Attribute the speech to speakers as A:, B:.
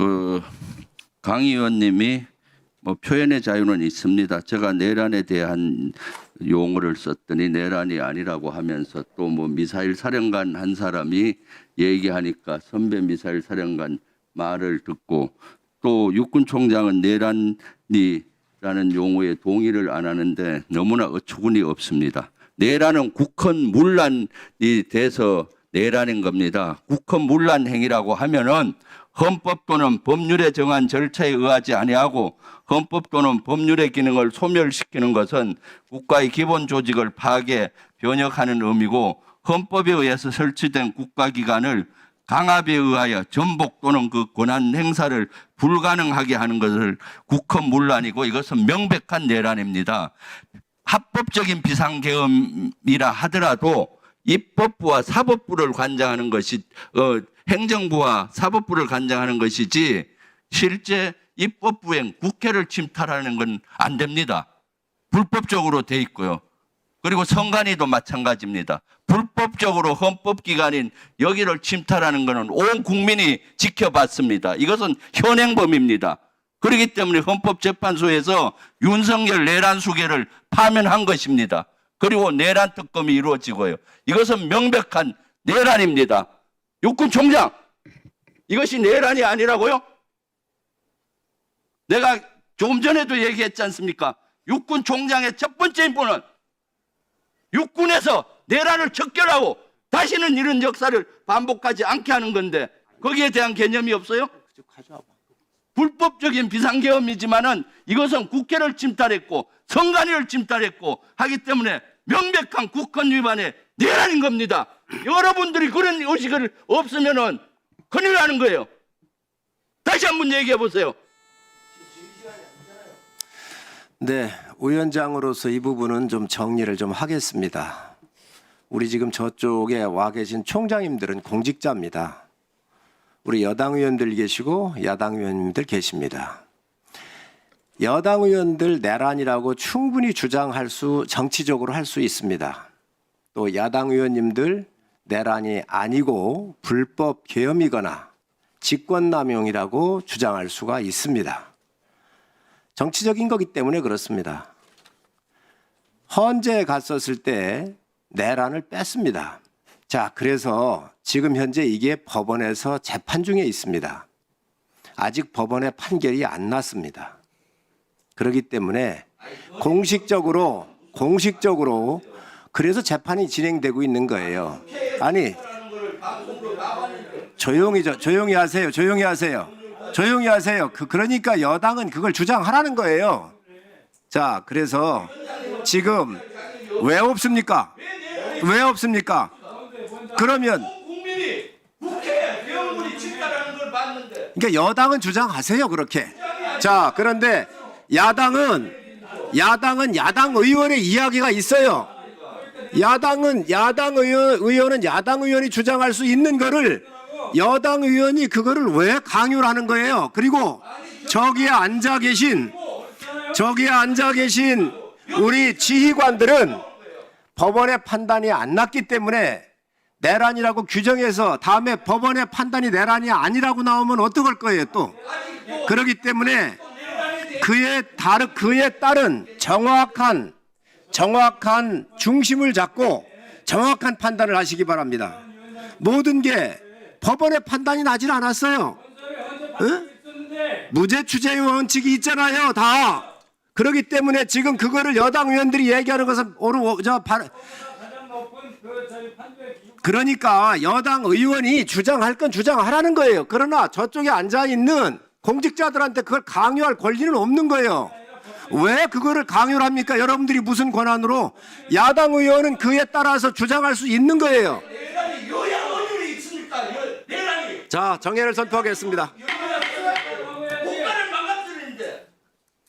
A: 그 강 의원님이 뭐 표현의 자유는 있습니다. 제가 내란에 대한 용어를 썼더니 내란이 아니라고 하면서 또 뭐 미사일 사령관 한 사람이 얘기하니까 선배 미사일 사령관 말을 듣고 또 육군 총장은 내란이라는 용어에 동의를 안 하는데 너무나 어처구니 없습니다. 내란은 국헌 문란이 돼서 내란인 겁니다. 국헌 문란 행위라고 하면은 헌법 또는 법률에 정한 절차에 의하지 아니하고 헌법 또는 법률의 기능을 소멸시키는 것은 국가의 기본 조직을 파괴, 변혁하는 의미고 헌법에 의해서 설치된 국가기관을 강압에 의하여 전복 또는 그 권한 행사를 불가능하게 하는 것을 국헌 문란이고 이것은 명백한 내란입니다. 합법적인 비상계엄이라 하더라도 입법부와 사법부를 관장하는 것이 어, 행정부와 사법부를 관장하는 것이지 실제 입법부행 국회를 침탈하는 건 안 됩니다. 불법적으로 돼 있고요. 그리고 선관위도 마찬가지입니다. 불법적으로 헌법기관인 여기를 침탈하는 것은 온 국민이 지켜봤습니다. 이것은 현행범입니다. 그렇기 때문에 헌법재판소에서 윤석열 내란 수계를 파면한 것입니다. 그리고 내란 특검이 이루어지고요. 이것은 명백한 내란입니다. 육군 총장, 이것이 내란이 아니라고요? 내가 조금 전에도 얘기했지 않습니까? 육군 총장의 첫 번째 인포는 육군에서 내란을 척결하고 다시는 이런 역사를 반복하지 않게 하는 건데 거기에 대한 개념이 없어요? 불법적인 비상계엄이지만은 이것은 국회를 침탈했고 선관위를 침탈했고 하기 때문에 명백한 국헌 위반의 내란인 겁니다. 여러분들이 그런 의식을 없으면은 큰일 나는 거예요. 다시 한 번 얘기해 보세요.
B: 네, 위원장으로서 이 부분은 좀 정리를 좀 하겠습니다. 우리 지금 저쪽에 와 계신 총장님들은 공직자입니다. 우리 여당 의원들 계시고 야당 의원님들 계십니다. 여당 의원들 내란이라고 충분히 주장할 수 정치적으로 할 수 있습니다. 또 야당 의원님들 내란이 아니고 불법 계엄이거나 직권남용이라고 주장할 수가 있습니다. 정치적인 거기 때문에 그렇습니다. 헌재에 갔었을 때 내란을 뺐습니다. 자, 그래서 지금 현재 이게 법원에서 재판 중에 있습니다. 아직 법원의 판결이 안 났습니다. 그렇기 때문에 공식적으로 공식적으로 그래서 재판이 진행되고 있는 거예요. 아니 조용히 저- 조용히 하세요. 조용히 하세요. 조용히 하세요. 그 그러니까 여당은 그걸 주장하라는 거예요. 자, 그래서 지금 왜 없습니까? 왜 없습니까? 그러면 그러니까 여당은 주장하세요 그렇게. 자 그런데 야당은 야당은 야당 의원의 이야기가 있어요. 야당은 야당 의원 의원은 야당 의원이 주장할 수 있는 거를 여당 의원이 그거를 왜 강요를 하는 거예요? 그리고 저기에 앉아 계신 저기에 앉아 계신 우리 지휘관들은 법원의 판단이 안 났기 때문에 내란이라고 규정해서 다음에 법원의 판단이 내란이 아니라고 나오면 어떡할 거예요 또 그렇기 때문에 그에 따른 그에 따른 정확한 정확한 중심을 잡고 정확한 판단을 하시기 바랍니다 모든 게 법원의 판단이 나질 않았어요 응? 무죄 추재 원칙이 있잖아요 다 그렇기 때문에 지금 그거를 여당 의원들이 얘기하는 것은 오늘 저 발, 그러니까 여당 의원이 주장할 건 주장하라는 거예요. 그러나 저쪽에 앉아 있는 공직자들한테 그걸 강요할 권리는 없는 거예요. 왜 그거를 강요를 합니까? 여러분들이 무슨 권한으로 야당 의원은 그에 따라서 주장할 수 있는 거예요. 자, 정해를 선포하겠습니다.